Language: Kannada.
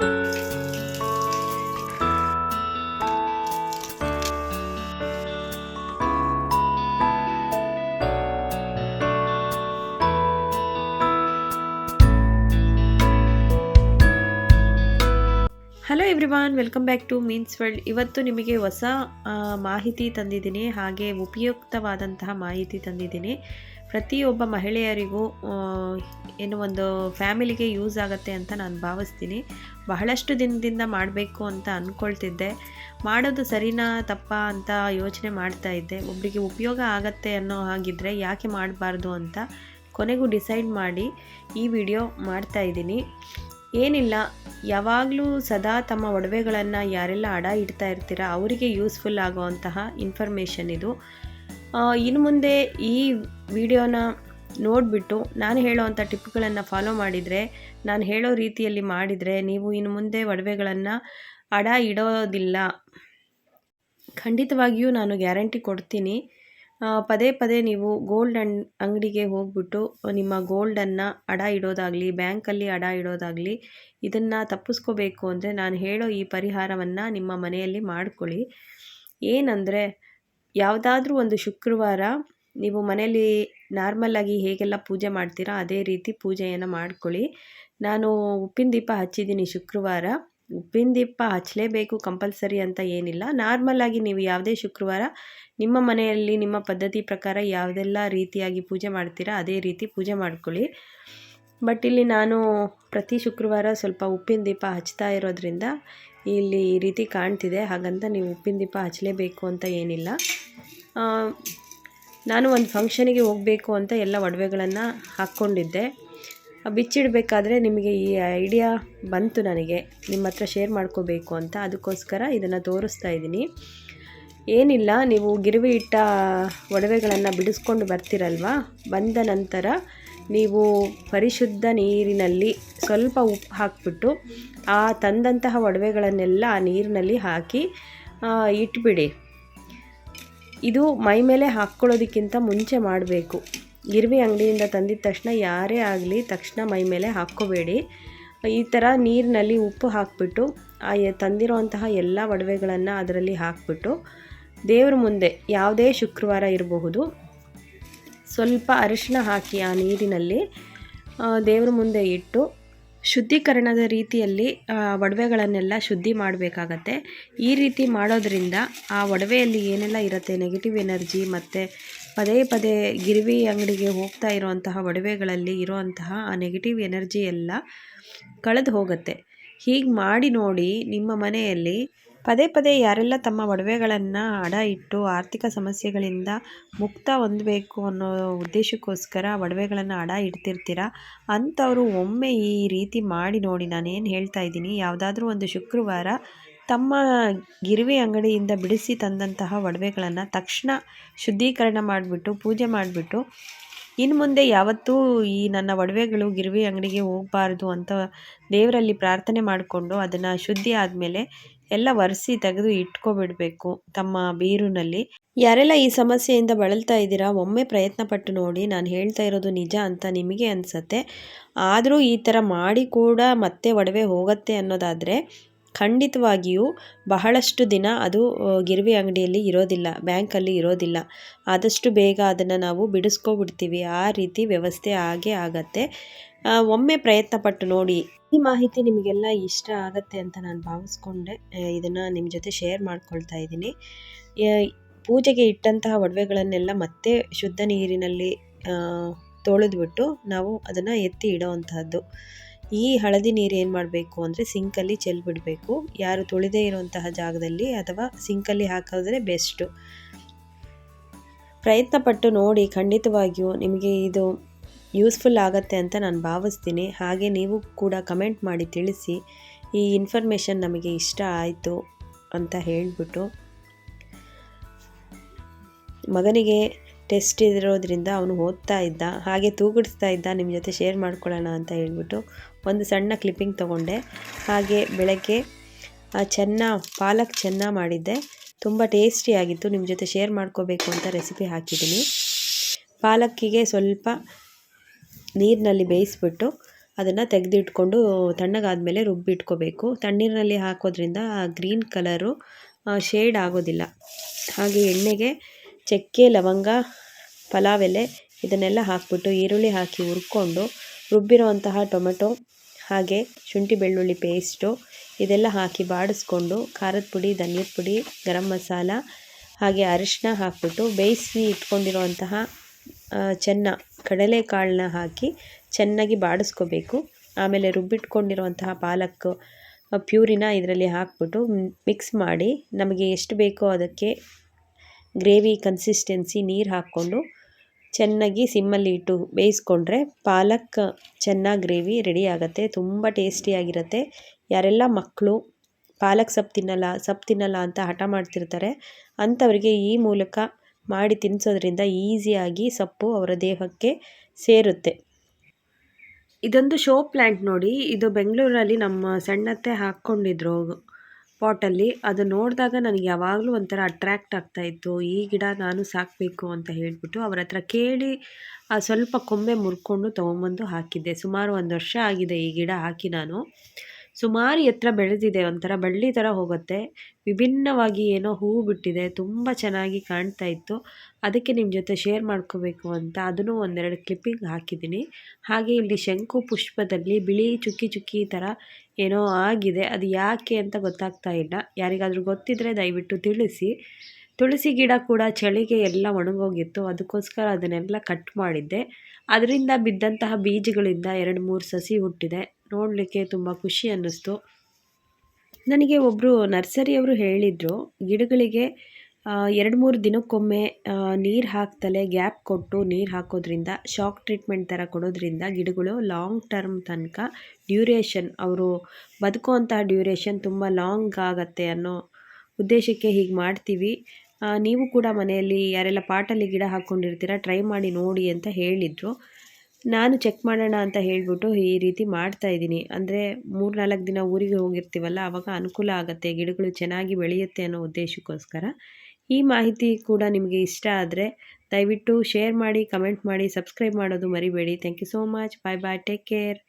Hello everyone welcome back to means world ಇವತ್ತು ನಿಮಗೆ ಹೊಸ ಮಾಹಿತಿ ತಂದಿದ್ದೀನಿ. ಹಾಗೆ ಉಪಯುಕ್ತವಾದಂತಹ ಮಾಹಿತಿ ತಂದಿದ್ದೀನಿ. ಪ್ರತಿಯೊಬ್ಬ ಮಹಿಳೆಯರಿಗೂ ಏನು ಒಂದು ಫ್ಯಾಮಿಲಿಗೆ ಯೂಸ್ ಆಗುತ್ತೆ ಅಂತ ನಾನು ಭಾವಿಸ್ತೀನಿ. ಬಹಳಷ್ಟು ದಿನದಿಂದ ಮಾಡಬೇಕು ಅಂತ ಅಂದ್ಕೊಳ್ತಿದ್ದೆ ಮಾಡೋದು ಸರಿನಾ ತಪ್ಪಾ ಅಂತ ಯೋಚನೆ ಮಾಡ್ತಾ ಇದ್ದೆ. ಒಬ್ಬರಿಗೆ ಉಪಯೋಗ ಆಗತ್ತೆ ಅನ್ನೋ ಹಾಗಿದ್ರೆ ಯಾಕೆ ಮಾಡಬಾರ್ದು ಅಂತ ಕೊನೆಗೂ ಡಿಸೈಡ್ ಮಾಡಿ ಈ ವಿಡಿಯೋ ಮಾಡ್ತಾ ಇದ್ದೀನಿ. ಏನಿಲ್ಲ, ಯಾವಾಗಲೂ ಸದಾ ತಮ್ಮ ಒಡವೆಗಳನ್ನು ಯಾರೆಲ್ಲ ಅಡ ಇಡ್ತಾ ಇರ್ತೀರ, ಅವರಿಗೆ ಯೂಸ್ಫುಲ್ ಆಗುವಂತಹ ಇನ್ಫಾರ್ಮೇಷನ್ ಇದು. ಇನ್ನು ಮುಂದೆ ಈ ವಿಡಿಯೋನ ನೋಡಿಬಿಟ್ಟು ನಾನು ಹೇಳೋವಂಥ ಟಿಪ್ಗಳನ್ನು ಫಾಲೋ ಮಾಡಿದರೆ, ನಾನು ಹೇಳೋ ರೀತಿಯಲ್ಲಿ ಮಾಡಿದರೆ ನೀವು ಇನ್ನು ಮುಂದೆ ಒಡವೆಗಳನ್ನು ಅಡ ಇಡೋದಿಲ್ಲ. ಖಂಡಿತವಾಗಿಯೂ ನಾನು ಗ್ಯಾರಂಟಿ ಕೊಡ್ತೀನಿ. ಪದೇ ಪದೇ ನೀವು ಗೋಲ್ಡ್ ಅಂಡ್ ಅಂಗಡಿಗೆ ಹೋಗ್ಬಿಟ್ಟು ನಿಮ್ಮ ಗೋಲ್ಡನ್ನು ಅಡ ಇಡೋದಾಗಲಿ ಬ್ಯಾಂಕಲ್ಲಿ ಅಡ ಇಡೋದಾಗಲಿ, ಇದನ್ನು ತಪ್ಪಿಸ್ಕೋಬೇಕು ಅಂದರೆ ನಾನು ಹೇಳೋ ಈ ಪರಿಹಾರವನ್ನು ನಿಮ್ಮ ಮನೆಯಲ್ಲಿ ಮಾಡ್ಕೊಳ್ಳಿ. ಏನಂದರೆ ಯಾವುದಾದ್ರೂ ಒಂದು ಶುಕ್ರವಾರ ನೀವು ಮನೆಯಲ್ಲಿ ನಾರ್ಮಲ್ಲಾಗಿ ಹೇಗೆಲ್ಲ ಪೂಜೆ ಮಾಡ್ತೀರಾ, ಅದೇ ರೀತಿ ಪೂಜೆಯನ್ನು ಮಾಡ್ಕೊಳ್ಳಿ. ನಾನು ಉಪ್ಪಿನ ದೀಪ ಹಚ್ಚಿದ್ದೀನಿ ಶುಕ್ರವಾರ. ಉಪ್ಪಿನ ದೀಪ ಹಚ್ಚಲೇಬೇಕು ಕಂಪಲ್ಸರಿ ಅಂತ ಏನಿಲ್ಲ. ನಾರ್ಮಲ್ಲಾಗಿ ನೀವು ಯಾವುದೇ ಶುಕ್ರವಾರ ನಿಮ್ಮ ಮನೆಯಲ್ಲಿ, ನಿಮ್ಮ ಪದ್ಧತಿ ಪ್ರಕಾರ ಯಾವುದೆಲ್ಲ ರೀತಿಯಾಗಿ ಪೂಜೆ ಮಾಡ್ತೀರಾ, ಅದೇ ರೀತಿ ಪೂಜೆ ಮಾಡ್ಕೊಳ್ಳಿ. ಬಟ್ ಇಲ್ಲಿ ನಾನು ಪ್ರತಿ ಶುಕ್ರವಾರ ಸ್ವಲ್ಪ ಉಪ್ಪಿನ ದೀಪ ಹಚ್ತಾ ಇರೋದ್ರಿಂದ ಇಲ್ಲಿ ಈ ರೀತಿ ಕಾಣ್ತಿದೆ. ಹಾಗಂತ ನೀವು ಉಪ್ಪಿನ ದೀಪ ಹಚ್ಚಲೇಬೇಕು ಅಂತ ಏನಿಲ್ಲ. ನಾನು ಒಂದು ಫಂಕ್ಷನಿಗೆ ಹೋಗಬೇಕು ಅಂತ ಎಲ್ಲ ಒಡವೆಗಳನ್ನು ಹಾಕ್ಕೊಂಡಿದ್ದೆ. ಬಿಚ್ಚಿಡಬೇಕಾದ್ರೆ ನಿಮಗೆ ಈ ಐಡಿಯಾ ಬಂತು ನನಗೆ. ನಿಮ್ಮ ಹತ್ರ ಶೇರ್ ಮಾಡ್ಕೋಬೇಕು ಅಂತ. ಅದಕ್ಕೋಸ್ಕರ ಇದನ್ನು ತೋರಿಸ್ತಾ ಇದ್ದೀನಿ. ಏನಿಲ್ಲ, ನೀವು ಗಿರಿವಿ ಇಟ್ಟ ಒಡವೆಗಳನ್ನು ಬಿಡಿಸ್ಕೊಂಡು ಬರ್ತೀರಲ್ವಾ? ಬಂದ ನಂತರ ನೀವು ಪರಿಶುದ್ಧ ನೀರಿನಲ್ಲಿ ಸ್ವಲ್ಪ ಉಪ್ಪು ಹಾಕಿಬಿಟ್ಟು ಆ ತಂದಂತಹ ಒಡವೆಗಳನ್ನೆಲ್ಲ ಆ ನೀರಿನಲ್ಲಿ ಹಾಕಿ ಇಟ್ಬಿಡಿ. ಇದು ಮೈ ಮೇಲೆ ಹಾಕ್ಕೊಳ್ಳೋದಕ್ಕಿಂತ ಮುಂಚೆ ಮಾಡಬೇಕು. ಗಿರ್ವಿ ಅಂಗಡಿಯಿಂದ ತಂದಿದ ತಕ್ಷಣ ಯಾರೇ ಆಗಲಿ ತಕ್ಷಣ ಮೈ ಮೇಲೆ ಹಾಕ್ಕೋಬೇಡಿ. ಈ ಥರ ನೀರಿನಲ್ಲಿ ಉಪ್ಪು ಹಾಕಿಬಿಟ್ಟು, ಆ ತಂದಿರುವಂತಹ ಎಲ್ಲ ಒಡವೆಗಳನ್ನು ಅದರಲ್ಲಿ ಹಾಕಿಬಿಟ್ಟು, ದೇವ್ರ ಮುಂದೆ ಯಾವುದೇ ಶುಕ್ರವಾರ ಇರಬಹುದು. ಸ್ವಲ್ಪ ಅರಿಶಿನ ಹಾಕಿ ಆ ನೀರಿನಲ್ಲಿ ದೇವರ ಮುಂದೆ ಇಟ್ಟು ಶುದ್ಧೀಕರಣದ ರೀತಿಯಲ್ಲಿ ಒಡವೆಗಳನ್ನೆಲ್ಲ ಶುದ್ಧಿ ಮಾಡಬೇಕಾಗತ್ತೆ. ಈ ರೀತಿ ಮಾಡೋದ್ರಿಂದ ಆ ಒಡವೆಯಲ್ಲಿ ಏನೆಲ್ಲ ಇರುತ್ತೆ ನೆಗೆಟಿವ್ ಎನರ್ಜಿ ಮತ್ತು ಪದೇ ಪದೇ ಗಿರಿವಿ ಅಂಗಡಿಗೆ ಹೋಗ್ತಾ ಇರುವಂತಹ ಒಡವೆಗಳಲ್ಲಿ ಇರುವಂತಹ ಆ ನೆಗೆಟಿವ್ ಎನರ್ಜಿ ಎಲ್ಲ ಕಳೆದು ಹೋಗುತ್ತೆ. ಹೀಗೆ ಮಾಡಿ ನೋಡಿ ನಿಮ್ಮ ಮನೆಯಲ್ಲಿ ಪದೇ ಪದೇ ಯಾರೆಲ್ಲ ತಮ್ಮ ಒಡವೆಗಳನ್ನು ಅಡ ಇಟ್ಟು ಆರ್ಥಿಕ ಸಮಸ್ಯೆಗಳಿಂದ ಮುಕ್ತ ಹೊಂದಬೇಕು ಅನ್ನೋ ಉದ್ದೇಶಕ್ಕೋಸ್ಕರ ಒಡವೆಗಳನ್ನು ಅಡ ಇಡ್ತಿರ್ತೀರ? ಅಂಥವರು ಒಮ್ಮೆ ಈ ರೀತಿ ಮಾಡಿ ನೋಡಿ ನಾನೇನು ಹೇಳ್ತಾ ಇದ್ದೀನಿ. ಯಾವುದಾದ್ರೂ ಒಂದು ಶುಕ್ರವಾರ ತಮ್ಮ ಗಿರಿವಿ ಅಂಗಡಿಯಿಂದ ಬಿಡಿಸಿ ತಂದಂತಹ ಒಡವೆಗಳನ್ನು ತಕ್ಷಣ ಶುದ್ಧೀಕರಣ ಮಾಡಿಬಿಟ್ಟು, ಪೂಜೆ ಮಾಡಿಬಿಟ್ಟು ಇನ್ನು ಮುಂದೆ ಯಾವತ್ತೂ ಈ ನನ್ನ ಒಡವೆಗಳು ಗಿರಿವಿ ಅಂಗಡಿಗೆ ಹೋಗಬಾರ್ದು ಅಂತ ದೇವರಲ್ಲಿ ಪ್ರಾರ್ಥನೆ ಮಾಡಿಕೊಂಡು ಅದನ್ನು ಶುದ್ಧಿ ಆದಮೇಲೆ ಎಲ್ಲ ಒರೆಸಿ ತೆಗೆದು ಇಟ್ಕೊಬಿಡಬೇಕು ತಮ್ಮ ಬೀರುನಲ್ಲಿ. ಯಾರೆಲ್ಲ ಈ ಸಮಸ್ಯೆಯಿಂದ ಬಳಲ್ತಾ ಇದ್ದೀರಾ, ಒಮ್ಮೆ ಪ್ರಯತ್ನ ಪಟ್ಟು ನೋಡಿ. ನಾನು ಹೇಳ್ತಾ ಇರೋದು ನಿಜ ಅಂತ ನಿಮಗೆ ಅನಿಸತ್ತೆ. ಆದರೂ ಈ ಥರ ಮಾಡಿ ಕೂಡ ಮತ್ತೆ ಒಡವೆ ಹೋಗುತ್ತೆ ಅನ್ನೋದಾದರೆ ಖಂಡಿತವಾಗಿಯೂ ಬಹಳಷ್ಟು ದಿನ ಅದು ಗಿರವಿ ಅಂಗಡಿಯಲ್ಲಿ ಇರೋದಿಲ್ಲ, ಬ್ಯಾಂಕಲ್ಲಿ ಇರೋದಿಲ್ಲ. ಆದಷ್ಟು ಬೇಗ ಅದನ್ನು ನಾವು ಬಿಡಿಸ್ಕೊಬಿಡ್ತೀವಿ. ಆ ರೀತಿ ವ್ಯವಸ್ಥೆ ಆಗೇ ಆಗತ್ತೆ. ಒಮ್ಮೆ ಪ್ರಯತ್ನ ಪಟ್ಟು ನೋಡಿ. ಈ ಮಾಹಿತಿ ನಿಮಗೆಲ್ಲ ಇಷ್ಟ ಆಗತ್ತೆ ಅಂತ ನಾನು ಭಾವಿಸ್ಕೊಂಡೆ. ಇದನ್ನು ನಿಮ್ಮ ಜೊತೆ ಶೇರ್ ಮಾಡ್ಕೊಳ್ತಾ ಇದ್ದೀನಿ. ಪೂಜೆಗೆ ಇಟ್ಟಂತಹ ಒಡವೆಗಳನ್ನೆಲ್ಲ ಮತ್ತೆ ಶುದ್ಧ ನೀರಿನಲ್ಲಿ ತೊಳೆದ್ಬಿಟ್ಟು ನಾವು ಅದನ್ನು ಎತ್ತಿ ಇಡೋವಂಥದ್ದು ಈ ಹಳದಿ ನೀರು ಏನು ಮಾಡಬೇಕು ಅಂದರೆ ಸಿಂಕಲ್ಲಿ ಚೆಲ್ಬಿಡಬೇಕು. ಯಾರು ತೊಳೆದೇ ಇರುವಂತಹ ಜಾಗದಲ್ಲಿ ಅಥವಾ ಸಿಂಕಲ್ಲಿ ಹಾಕೋದ್ರೆ ಬೆಸ್ಟು ಪ್ರಯತ್ನಪಟ್ಟು ನೋಡಿ, ಖಂಡಿತವಾಗಿಯೂ ನಿಮಗೆ ಇದು ಯೂಸ್ಫುಲ್ ಆಗತ್ತೆ ಅಂತ ನಾನು ಭಾವಿಸ್ತೀನಿ. ಹಾಗೆ ನೀವು ಕೂಡ ಕಮೆಂಟ್ ಮಾಡಿ ತಿಳಿಸಿ. ಈ ಇನ್ಫಾರ್ಮೇಷನ್ ನಮಗೆ ಇಷ್ಟ ಆಯಿತು ಅಂತ ಹೇಳಿಬಿಟ್ಟು. ಮಗನಿಗೆ ಟೆಸ್ಟ್ ಇರೋದ್ರಿಂದ ಅವನು ಓದ್ತಾ ಇದ್ದ. ಹಾಗೆ ತೂಗಿಡಿಸ್ತಾ ಇದ್ದ. ನಿಮ್ಮ ಜೊತೆ ಶೇರ್ ಮಾಡ್ಕೊಳ್ಳೋಣ ಅಂತ ಹೇಳಿಬಿಟ್ಟು ಒಂದು ಸಣ್ಣ ಕ್ಲಿಪ್ಪಿಂಗ್ ತೊಗೊಂಡೆ. ಹಾಗೆ ಬೆಳಗ್ಗೆ ಚೆನ್ನ, ಪಾಲಕ್ ಚೆನ್ನ ಮಾಡಿದ್ದೆ. ತುಂಬ ಟೇಸ್ಟಿಯಾಗಿತ್ತು ನಿಮ್ಮ ಜೊತೆ ಶೇರ್ ಮಾಡ್ಕೋಬೇಕು ಅಂತ ರೆಸಿಪಿ ಹಾಕಿದ್ದೀನಿ. ಪಾಲಕ್ಕಿಗೆ ಸ್ವಲ್ಪ ನೀರಿನಲ್ಲಿ ಬೇಯಿಸಿಬಿಟ್ಟು ಅದನ್ನು ತೆಗೆದಿಟ್ಕೊಂಡು ತಣ್ಣಗಾದಮೇಲೆ ರುಬ್ಬಿಟ್ಕೋಬೇಕು. ತಣ್ಣೀರಿನಲ್ಲಿ ಹಾಕೋದ್ರಿಂದ ಗ್ರೀನ್ ಕಲರು ಶೇಡ್ ಆಗೋದಿಲ್ಲ. ಹಾಗೆ ಎಣ್ಣೆಗೆ ಚಕ್ಕೆ, ಲವಂಗ, ಪಲಾವ್ ಎಲೆ ಇದನ್ನೆಲ್ಲ ಹಾಕ್ಬಿಟ್ಟು ಈರುಳ್ಳಿ ಹಾಕಿ ಹುರ್ಕೊಂಡು ರುಬ್ಬಿರೋವಂತಹ ಟೊಮೆಟೊ ಹಾಗೆ ಶುಂಠಿ ಬೆಳ್ಳುಳ್ಳಿ ಪೇಸ್ಟು ಇದೆಲ್ಲ ಹಾಕಿ ಬಾಡಿಸ್ಕೊಂಡು ಖಾರದ ಪುಡಿ, ಧನಿಯದ ಪುಡಿ, ಗರಂ ಮಸಾಲ ಹಾಗೆ ಅರಿಶಿನ ಹಾಕ್ಬಿಟ್ಟು ಬೇಯಿಸಿ ಇಟ್ಕೊಂಡಿರುವಂತಹ ಚೆನ್ನ ಕಡಲೆಕಾಳನ್ನ ಹಾಕಿ ಚೆನ್ನಾಗಿ ಬಾಡಿಸ್ಕೋಬೇಕು. ಆಮೇಲೆ ರುಬ್ಬಿಟ್ಕೊಂಡಿರುವಂತಹ ಪಾಲಕ್ ಪ್ಯೂರಿನ ಇದರಲ್ಲಿ ಹಾಕ್ಬಿಟ್ಟು ಮಿಕ್ಸ್ ಮಾಡಿ ನಮಗೆ ಎಷ್ಟು ಬೇಕೋ ಅದಕ್ಕೆ ಗ್ರೇವಿ ಕನ್ಸಿಸ್ಟೆನ್ಸಿ ನೀರು ಹಾಕ್ಕೊಂಡು ಚೆನ್ನಾಗಿ ಸಿಮ್ಮಲ್ಲಿ ಇಟ್ಟು ಬೇಯಿಸ್ಕೊಂಡ್ರೆ ಪಾಲಕ್ ಚೆನ್ನಾಗಿ ಗ್ರೇವಿ ರೆಡಿ ಆಗುತ್ತೆ. ತುಂಬ ಟೇಸ್ಟಿಯಾಗಿರುತ್ತೆ ಯಾರೆಲ್ಲ ಮಕ್ಕಳು ಪಾಲಕ್ ಸೊಪ್ಪು ತಿನ್ನಲ್ಲ ಸೊಪ್ಪು ತಿನ್ನಲ್ಲ ಅಂತ ಹಠ ಮಾಡ್ತಿರ್ತಾರೆ, ಅಂಥವ್ರಿಗೆ ಈ ಮೂಲಕ ಮಾಡಿ ತಿನ್ನಿಸೋದ್ರಿಂದ ಈಸಿಯಾಗಿ ಸೊಪ್ಪು ಅವರ ದೇಹಕ್ಕೆ ಸೇರುತ್ತೆ. ಇದೊಂದು ಶೋ ಪ್ಲ್ಯಾಂಟ್ ನೋಡಿ. ಇದು ಬೆಂಗಳೂರಲ್ಲಿ ನಮ್ಮ ಸಣ್ಣತ್ತೆ ಹಾಕ್ಕೊಂಡಿದ್ರು ಪಾಟಲ್ಲಿ. ಅದು ನೋಡಿದಾಗ ನನಗೆ ಯಾವಾಗಲೂ ಒಂಥರ ಅಟ್ರ್ಯಾಕ್ಟ್ ಆಗ್ತಾಯಿತ್ತು ಈ ಗಿಡ ನಾನು ಸಾಕಬೇಕು ಅಂತ ಹೇಳಿಬಿಟ್ಟು ಅವರ ಹತ್ರ ಕೇಳಿ, ಆ ಸ್ವಲ್ಪ ಕೊಂಬೆ ಮುರ್ಕೊಂಡು ತೊಗೊಂಬಂದು ಹಾಕಿದ್ದೆ. ಸುಮಾರು ಒಂದು ವರ್ಷ ಆಗಿದೆ ಈ ಗಿಡ ಹಾಕಿ ನಾನು. ಸುಮಾರು ಎತ್ತರ ಬೆಳೆದಿದೆ. ಒಂಥರ ಬಳ್ಳಿ ಥರ ಹೋಗುತ್ತೆ. ವಿಭಿನ್ನವಾಗಿ ಏನೋ ಹೂವು ಬಿಟ್ಟಿದೆ, ತುಂಬ ಚೆನ್ನಾಗಿ ಕಾಣ್ತಾ ಇತ್ತು. ಅದಕ್ಕೆ ನಿಮ್ಮ ಜೊತೆ ಶೇರ್ ಮಾಡ್ಕೋಬೇಕು ಅಂತ ಅದನ್ನು ಒಂದೆರಡು ಕ್ಲಿಪ್ಪಿಂಗ್ ಹಾಕಿದ್ದೀನಿ. ಹಾಗೆ ಇಲ್ಲಿ ಶಂಕು ಪುಷ್ಪದಲ್ಲಿ ಬಿಳಿ ಚುಕ್ಕಿ ಚುಕ್ಕಿ ಥರ ಏನೋ ಆಗಿದೆ. ಅದು ಯಾಕೆ ಅಂತ ಗೊತ್ತಾಗ್ತಾ ಇಲ್ಲ. ಯಾರಿಗಾದರೂ ಗೊತ್ತಿದ್ದರೆ ದಯವಿಟ್ಟು ತಿಳಿಸಿ. ತುಳಸಿ ಗಿಡ ಕೂಡ ಚಳಿಗೆ ಎಲ್ಲ ಒಣಗೋಗಿತ್ತು. ಅದಕ್ಕೋಸ್ಕರ ಅದನ್ನೆಲ್ಲ ಕಟ್ ಮಾಡಿದ್ದೆ. ಅದರಿಂದ ಬಿದ್ದಂತಹ ಬೀಜಗಳಿಂದ ಎರಡು ಮೂರು ಸಸಿ ಹುಟ್ಟಿದೆ. ನೋಡಲಿಕ್ಕೆ ತುಂಬ ಖುಷಿ ಅನ್ನಿಸ್ತು. ನನಗೆ ಒಬ್ಬರು ನರ್ಸರಿಯವರು ಹೇಳಿದರು, ಗಿಡಗಳಿಗೆ ಎರಡು ಮೂರು ದಿನಕ್ಕೊಮ್ಮೆ ನೀರು ಹಾಕ್ತಲೇ ಗ್ಯಾಪ್ ಕೊಟ್ಟು ನೀರು ಹಾಕೋದ್ರಿಂದ, ಶಾಕ್ ಟ್ರೀಟ್ಮೆಂಟ್ ಥರ ಕೊಡೋದ್ರಿಂದ ಗಿಡಗಳು ಲಾಂಗ್ ಟರ್ಮ್ ತನಕ ಡ್ಯೂರೇಷನ್, ಅವರು ಬದುಕುವಂತಹ ಡ್ಯೂರೇಷನ್ ತುಂಬ ಲಾಂಗ್ ಆಗುತ್ತೆ ಅನ್ನೋ ಉದ್ದೇಶಕ್ಕೆ ಹೀಗೆ ಮಾಡ್ತೀವಿ. ನೀವು ಕೂಡ ಮನೆಯಲ್ಲಿ ಯಾರೆಲ್ಲ ಪಾಟಲ್ಲಿ ಗಿಡ ಹಾಕ್ಕೊಂಡಿರ್ತೀರ ಟ್ರೈ ಮಾಡಿ ನೋಡಿ ಅಂತ ಹೇಳಿದರು. ನಾನು ಚೆಕ್ ಮಾಡೋಣ ಅಂತ ಹೇಳಿಬಿಟ್ಟು ಈ ರೀತಿ ಮಾಡ್ತಾ ಇದ್ದೀನಿ. ಅಂದರೆ ಮೂರು ನಾಲ್ಕು ದಿನ ಊರಿಗೆ ಹೋಗಿರ್ತೀವಲ್ಲ ಆವಾಗ ಅನುಕೂಲ ಆಗುತ್ತೆ, ಗಿಡಗಳು ಚೆನ್ನಾಗಿ ಬೆಳೆಯುತ್ತೆ ಅನ್ನೋ ಉದ್ದೇಶಕ್ಕೋಸ್ಕರ. ಈ ಮಾಹಿತಿ ಕೂಡ ನಿಮಗೆ ಇಷ್ಟ ಆದರೆ ದಯವಿಟ್ಟು ಶೇರ್ ಮಾಡಿ ಕಮೆಂಟ್ ಮಾಡಿ ಸಬ್ಸ್ಕ್ರೈಬ್ ಮಾಡೋದು ಮರಿಬೇಡಿ. Thank you so much bye bye take care